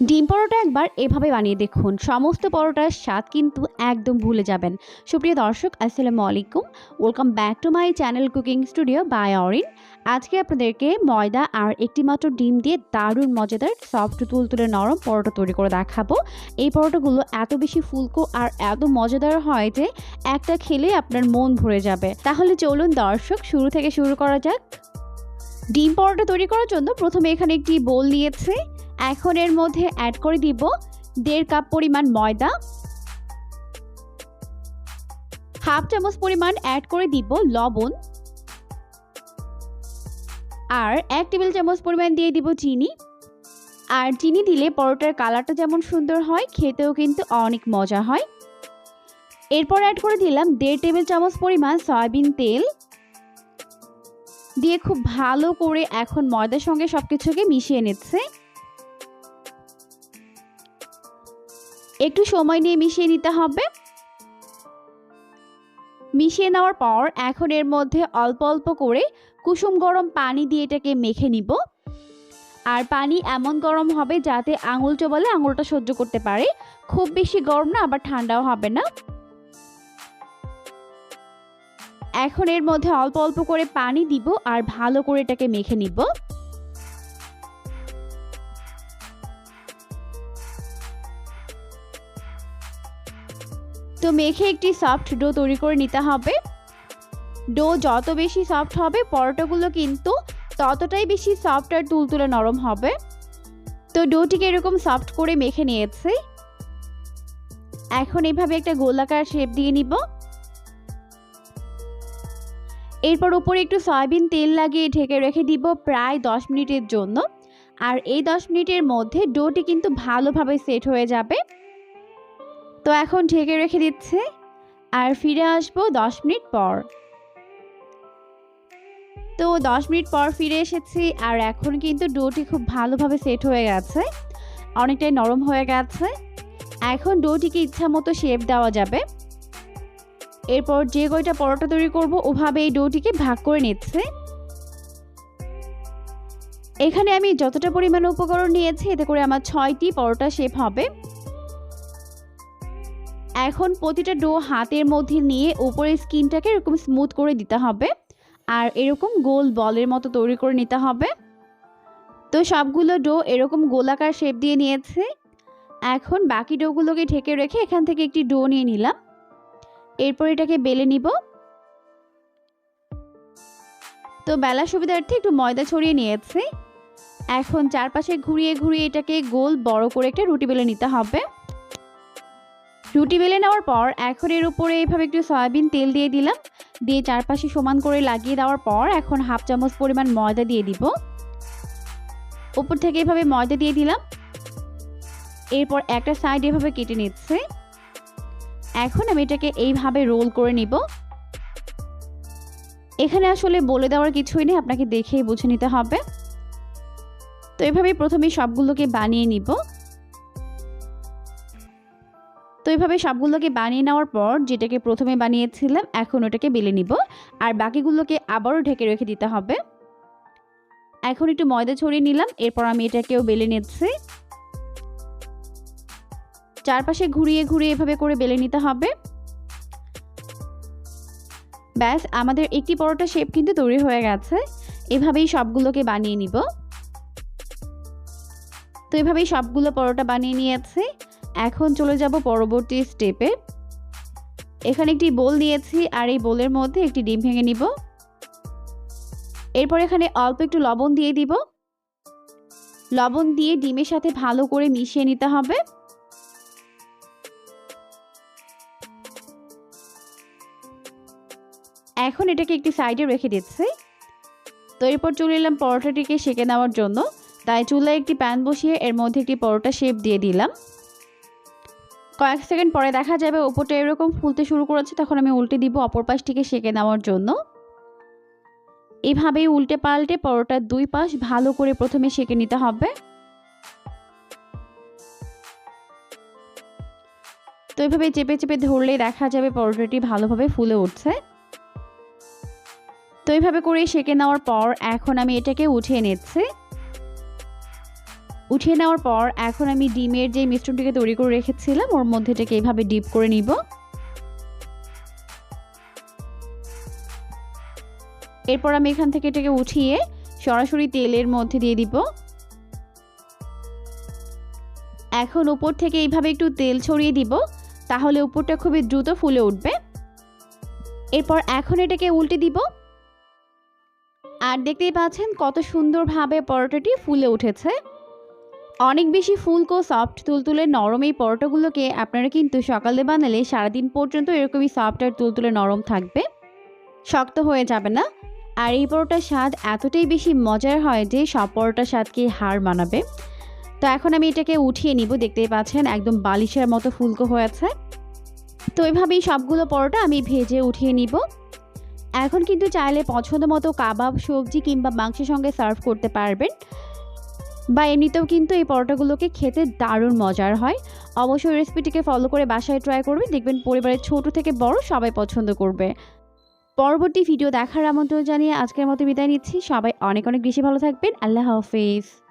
ডিম পরোটা একবার এভাবে বানিয়ে দেখুন। সমস্ত পরোটার স্বাদ কিন্তু একদম ভুলে যাবেন। সুপ্রিয় দর্শক, আসসালামু আলাইকুম। Welcome back to my channel cooking studio by Orin আজকে আপনাদেরকে ময়দা আর একটি মাত্র ডিম দিয়ে দারুণ মজাদার সফট তুলতুলে নরম পরোটা তৈরি করে দেখাবো। এই পরোটাগুলো এত বেশি ফুলকো আর এত মজাদার হয় যে একটা খেলে আপনার মন ভরে যাবে। তাহলে চলুন দর্শক, শুরু থেকে শুরু করা যাক। ডিম পরোটা তৈরি করার জন্য প্রথমে এখানে একটি বোল নিয়েছে। এখন এর মধ্যে অ্যাড করে দিব দেড় কাপ পরিমাণ ময়দা। হাফ চামচ পরিমাণ অ্যাড করে দিব লবণ। আর এক টেবিল চামচ পরিমাণ দিয়ে দিব চিনি। আর চিনি দিলে পরোটার কালারটা যেমন সুন্দর হয়, খেতেও কিন্তু অনেক মজা হয়। এরপর অ্যাড করে দিলাম দেড় টেবিল চামচ পরিমাণ সয়াবিন তেল। দিয়ে খুব ভালো করে এখন ময়দার সঙ্গে সব কিছুকে মিশিয়ে নিচ্ছে। একটু সময় নিয়ে মিশিয়ে নিতে হবে। মিশিয়ে নেওয়ার পর এখন এর মধ্যে অল্প অল্প করে কুসুম গরম পানি দিয়ে এটাকে মেখে নিব। আর পানি এমন গরম হবে যাতে আঙুল চোবালে আঙুলটা সহ্য করতে পারে। খুব বেশি গরম না, আবার ঠান্ডাও হবে না। এখন এর মধ্যে অল্প অল্প করে পানি দিব আর ভালো করে এটাকে মেখে নিব। তো মেখে একটি সফট ডো তৈরি করে নিতে হবে। ডো যত বেশি সফট হবে, পরোটাগুলো কিন্তু ততটাই বেশি সফট আর তুলতুলে নরম হবে। তো ডোটিকে এরকম সফট করে মেখে নিয়েছে। এখন এভাবে একটা গোলাকার শেপ দিয়ে নিব। এরপর উপরে একটু সয়াবিন তেল লাগিয়ে ঢেকে রেখে দিব প্রায় দশ মিনিটের জন্য। আর এই দশ মিনিটের মধ্যে ডোটি কিন্তু ভালোভাবে সেট হয়ে যাবে। তো এখন ঢেকে রেখে দিচ্ছে আর ফিরে আসব দশ মিনিট পর। তো দশ মিনিট পর ফিরে এসেছি আর এখন কিন্তু ডোটি খুব ভালোভাবে সেট হয়ে গেছে, অনেকটাই নরম হয়ে গেছে। এখন ডোটিকে ইচ্ছা মতো শেপ দেওয়া যাবে। এরপর যে কয়টা পরোটা তৈরি করব ওভাবে এই ডোটিকে ভাগ করে নিচ্ছে। এখানে আমি যতটা পরিমাণ উপকরণ নিয়েছি এতে করে আমার ছয়টি পরোটা শেপ হবে। এখন প্রতিটা ডো হাতের মধ্যে নিয়ে উপরের স্কিনটাকে এরকম স্মুথ করে দিতে হবে। আর এরকম গোল বলের মতো তৈরি করে নিতে হবে। তো সবগুলো ডো এরকম গোলাকার শেপ দিয়ে নিয়েছে। এখন বাকি ডোগুলোকে ঢেকে রেখে এখান থেকে একটি ডো নিয়ে নিলাম। এরপর এটাকে বেলে নিব। তো বেলার সুবিধার্থে একটু ময়দা ছড়িয়ে নিয়েছে। এখন চারপাশে ঘুরিয়ে ঘুরিয়ে এটাকে গোল বড় করে একটা রুটি বেলে নিতে হবে। রুটি বেলে নেওয়ার পর এখন এর উপরে এইভাবে একটু সয়াবিন তেল দিয়ে দিলাম। দিয়ে চারপাশে সমান করে লাগিয়ে দেওয়ার পর এখন হাফ চামচ পরিমাণ ময়দা দিয়ে দিব। উপর থেকে এভাবে ময়দা দিয়ে দিলাম। এরপর একটা সাইড এভাবে কেটে নিচ্ছে। এখন আমি এটাকে এইভাবে রোল করে নিব। এখানে আসলে বলে দেওয়ার কিছুই নেই, আপনাকে দেখেই বুঝে নিতে হবে। তো এভাবে প্রথমে সবগুলোকে বানিয়ে নিব। তো এইভাবে সবগুলোকে বানিয়ে নেওয়ার পর যেটাকে প্রথমে বানিয়েছিলাম, এখন ওটাকে বেলে নিব। আর বাকিগুলোকে আবারও ঢেকে রেখে দিতে হবে। এখন একটু ময়দা ছড়িয়ে নিলাম, এরপর আমি এটাকেও বেলে নিচ্ছি। চারপাশে ঘুরিয়ে ঘুরিয়ে এভাবে করে বেলে নিতে হবে। ব্যাস, আমাদের একটি পরোটা শেপ কিন্তু তৈরি হয়ে গেছে। এভাবেই সবগুলোকে বানিয়ে নিব। তো এভাবেই সবগুলো পরোটা বানিয়ে নিয়েছি। এখন চলে যাব পরবর্তী স্টেপে এখানে একটি বোল দিয়েছি আর এই বোলের মধ্যে একটি ডিম ভেঙে নিব। এরপর এখানে অল্প একটু লবণ দিয়ে দিব। লবণ দিয়ে ডিমের সাথে ভালো করে মিশিয়ে নিতে হবে। এখন এটাকে একটি সাইডে রেখে দিচ্ছি। তো এরপর চলে এলাম পরোটাটিকে সেঁকে নেওয়ার জন্য। তাই চুলায় একটি প্যান বসিয়ে এর মধ্যে একটি পরোটা শেপ দিয়ে দিলাম। কয়েক সেকেন্ড পরে দেখা যাবে ওপরটা এরকম ফুলতে শুরু করেছে, তখন আমি উল্টে দিব অপর পাশটিকে সেঁকে নেওয়ার জন্য। এভাবেই উল্টে পাল্টে পরোটার দুই পাশ ভালো করে প্রথমে সেঁকে নিতে হবে। তো এভাবে চেপে চেপে ধরলেই দেখা যাবে পরোটাটি ভালোভাবে ফুলে উঠছে। তো এইভাবে করে সেঁকে নেওয়ার পর এখন আমি এটাকে উঠিয়ে নিচ্ছি। উঠিয়ে নেওয়ার পর এখন আমি ডিমের যে মিশ্রণটিকে তৈরি করে রেখেছিলাম, ওর মধ্যে এটাকে এইভাবে ডিপ করে নিব। এরপর আমি এখান থেকে এটাকে উঠিয়ে সরাসরি তেলের মধ্যে দিয়ে দিব। এখন উপর থেকে এইভাবে একটু তেল ছড়িয়ে দিব, তাহলে উপরটা খুবই দ্রুত ফুলে উঠবে। এরপর এখন এটাকে উল্টে দিব। আর দেখতেই পাচ্ছেন কত সুন্দরভাবে পরোটাটি ফুলে উঠেছে। অনেক বেশি ফুলকো সফট তুলতুলে নরম এই পরোটাগুলোকে আপনারা কিন্তু সকালে বানালে সারাদিন পর্যন্ত এরকমই সফট আর তুলতুলে নরম থাকবে। শক্ত হয়ে যাবে না। আর এই পরোটার স্বাদ এতটাই বেশি মজার হয় যে সব পরোটার স্বাদকে হার মানাবে। তো এখন আমি এটাকে উঠিয়ে নিব। দেখতেই পাচ্ছেন একদম বালিশের মতো ফুলকো হয়েছে তো এভাবেই সবগুলো পরোটা আমি ভেজে উঠিয়ে নিব। এখন কিন্তু চাইলে পছন্দ মতো কাবাব, সবজি কিংবা মাংসের সঙ্গে সার্ভ করতে পারবেন। বা এমনিতেও কিন্তু এই পরোটাগুলোকে খেতে দারুণ মজার হয়। অবশ্যই রেসিপিটিকে ফলো করে বাসায় ট্রাই করবে। দেখবেন পরিবারের ছোট থেকে বড় সবাই পছন্দ করবে। পরবর্তী ভিডিও দেখার আমন্ত্রণ জানিয়ে আজকের মতো বিদায় নিচ্ছি। সবাই অনেক অনেক বেশি ভালো থাকবেন। আল্লাহ হাফিজ।